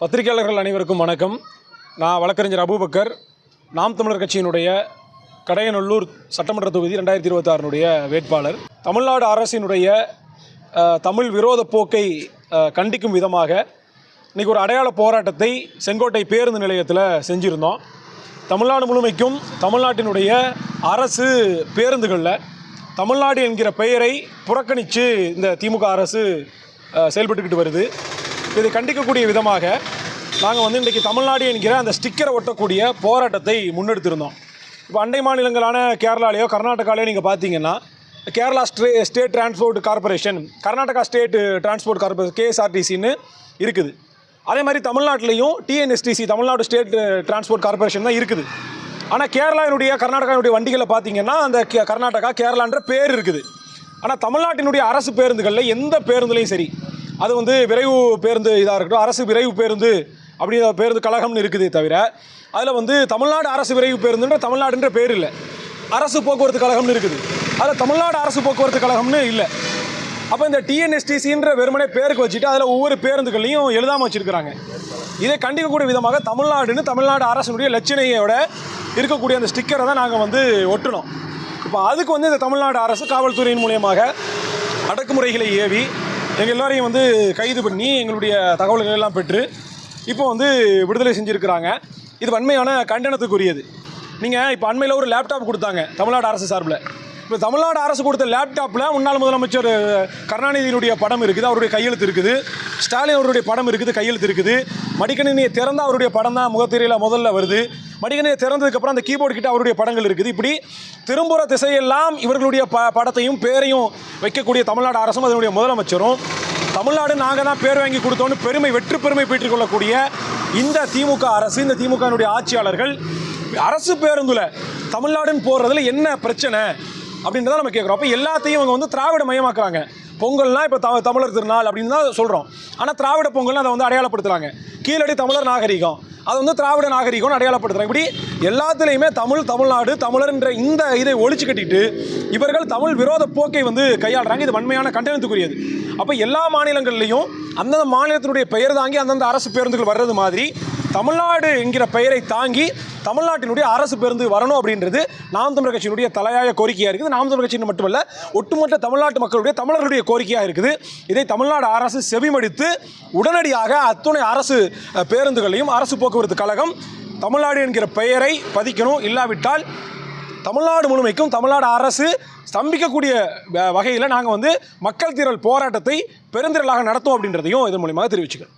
பத்திரிகையாளர்கள் அனைவருக்கும் வணக்கம். நான் வழக்கறிஞர் அபூபக்கர். நாம் தமிழர் கட்சியினுடைய கடையநல்லூர் சட்டமன்ற தொகுதி ரெண்டாயிரத்தி இருபத்தாறுனுடைய வேட்பாளர். தமிழ்நாடு அரசினுடைய தமிழ் விரோத போக்கை கண்டிக்கும் விதமாக இன்றைக்கி ஒரு அடையாள போராட்டத்தை செங்கோட்டை பேருந்து நிலையத்தில் செஞ்சுருந்தோம். தமிழ்நாடு முழுமைக்கும் தமிழ்நாட்டினுடைய அரசு பேருந்துகளில் தமிழ்நாடு என்கிற பெயரை புறக்கணித்து இந்த திமுக அரசு செயல்பட்டுக்கிட்டு வருது. இதை கண்டிக்கக்கூடிய விதமாக நாங்கள் வந்து இன்றைக்கி தமிழ்நாடு என்கிற அந்த ஸ்டிக்கரை ஒட்டக்கூடிய போராட்டத்தை முன்னெடுத்திருந்தோம். இப்போ அண்டை மாநிலங்களான கேரளாலேயோ கர்நாடகாலேயோ நீங்கள் பார்த்தீங்கன்னா Kerala stay state transport corporation Karnataka state transport corporation கேஎஸ்ஆர்டிசின்னு இருக்குது. அதே மாதிரி தமிழ்நாட்டிலையும் TNSTC Tamil Nadu state transport corporation தான் இருக்குது. ஆனால் கேரளாவினுடைய கர்நாடகாவினுடைய வண்டிகளை பார்த்தீங்கன்னா அந்த கர்நாடகா கேரளான்ற பேர் இருக்குது. ஆனால் தமிழ்நாட்டினுடைய அரசு பேருந்துகளில் எந்த பேருந்துலையும் சரி அது வந்து விரைவு பேருந்து இதாக இருக்கட்டும் அரசு விரைவு பேருந்து அப்படிங்கிற பேருந்து கழகம்னு இருக்குதே தவிர அதில் வந்து தமிழ்நாடு அரசு விரைவு பேருந்துன்ற தமிழ்நாடுன்ற பேர் இல்லை. அரசு போக்குவரத்து கழகம்னு இருக்குது. அதில் தமிழ்நாடு அரசு போக்குவரத்து கழகம்னு இல்லை. அப்போ இந்த டிஎன்எஸ்டிசின்ற வெறுமனே பேருக்கு வச்சுட்டு அதில் ஒவ்வொரு பேருந்துகள்லையும் எழுதாமல் வச்சுருக்கிறாங்க. இதை கண்டிக்கக்கூடிய விதமாக தமிழ்நாடுன்னு தமிழ்நாடு அரசினுடைய லட்சணையோட இருக்கக்கூடிய அந்த ஸ்டிக்கரை தான் நாங்கள் வந்து ஒட்டினோம். இப்போ அதுக்கு வந்து இந்த தமிழ்நாடு அரசு காவல்துறையின் மூலியமாக அடக்குமுறைகளை ஏவி எங்கள் எல்லோரையும் வந்து கைது பண்ணி எங்களுடைய தகவல்கள் எல்லாம் பெற்று இப்போ வந்து விடுதலை செஞ்சுருக்கிறாங்க. இது வன்மையான கண்டனத்துக்குரியது. நீங்கள் இப்போ அண்மையில் ஒரு லேப்டாப் கொடுத்தாங்க தமிழ்நாடு அரசு சார்பில். இப்போ தமிழ்நாடு அரசு கொடுத்த லேப்டாப்பில் முன்னாள் முதலமைச்சர் கருணாநிதியினுடைய படம் இருக்குது அவருடைய கையெழுத்து இருக்குது. ஸ்டாலின் அவருடைய படம் இருக்குது கையெழுத்து இருக்குது. மடிக்கணினியை திறந்த அவருடைய படம் தான் முகத்திரையில் முதல்ல வருது. மடிக்கணினியை திறந்ததுக்கப்புறம் அந்த கீபோர்டு கிட்ட அவருடைய படங்கள் இருக்குது. இப்படி திரும்புகிற திசையெல்லாம் இவர்களுடைய ப படத்தையும் பேரையும் வைக்கக்கூடிய தமிழ்நாடு அரசும் அதனுடைய முதலமைச்சரும். தமிழ்நாடு நாங்கள் தான் பேர் வாங்கி கொடுத்தோன்னு பெருமை வெற்று பெருமை பெற்றுக்கொள்ளக்கூடிய இந்த திமுக அரசு இந்த திமுகனுடைய ஆட்சியாளர்கள் அரசு பேருந்துல தமிழ்நாடுன்னு போடுறதுல என்ன பிரச்சனை அப்படின்றத நம்ம கேட்குறோம். அப்போ எல்லாத்தையும் இவங்க வந்து திராவிட மயமாக்குறாங்க. பொங்கல்னால் இப்போ த தமிழர் திருநாள் அப்படின்னு தான் சொல்கிறோம் ஆனால் திராவிட பொங்கல்னு அதை வந்து அடையாளப்படுத்துகிறாங்க கீழடி தமிழர் நாகரிகம். அது வந்து திராவிட நாகரிகம்னு அடையாளப்படுத்துகிறாங்க இப்படி எல்லாத்துலேயுமே தமிழ் தமிழ்நாடு தமிழர்ன்ற இந்த இதை ஒழிச்சு கட்டிட்டு இவர்கள் தமிழ் விரோத போக்கை வந்து கையாளுறாங்க. இது வன்மையான கண்டனத்துக்குரியது. அப்போ எல்லா மாநிலங்கள்லையும் அந்தந்த மாநிலத்தினுடைய பெயர் தாங்கி அந்தந்த அரசு பேருந்துகள் வர்றது மாதிரி தமிழ்நாடு என்கிற பெயரை தாங்கி தமிழ்நாட்டினுடைய அரசு பேருந்து வரணும் அப்படின்றது நாம் தமிழர் கட்சியினுடைய தலையாய கோரிக்கையாக இருக்குது. நாம் தமிழர் கட்சியின் மட்டுமல்ல ஒட்டுமொத்த தமிழ்நாட்டு மக்களுடைய தமிழர்களுடைய கோரிக்கையாக இருக்குது. இதை தமிழ்நாடு அரசு செவிமடித்து உடனடியாக அத்துணை அரசு பேருந்துகளையும் அரசு போக்குவரத்து கழகம் தமிழ்நாடு என்கிற பெயரை பதிக்கணும். இல்லாவிட்டால் தமிழ்நாடு முழுமைக்கும் தமிழ்நாடு அரசு ஸ்தம்பிக்கக்கூடிய வகையில் நாங்கள் வந்து மக்கள் திரள் போராட்டத்தை பெருந்திரளாக நடத்தும் அப்படின்றதையும் இதன் மூலியமாக தெரிவிச்சுக்கிறோம்.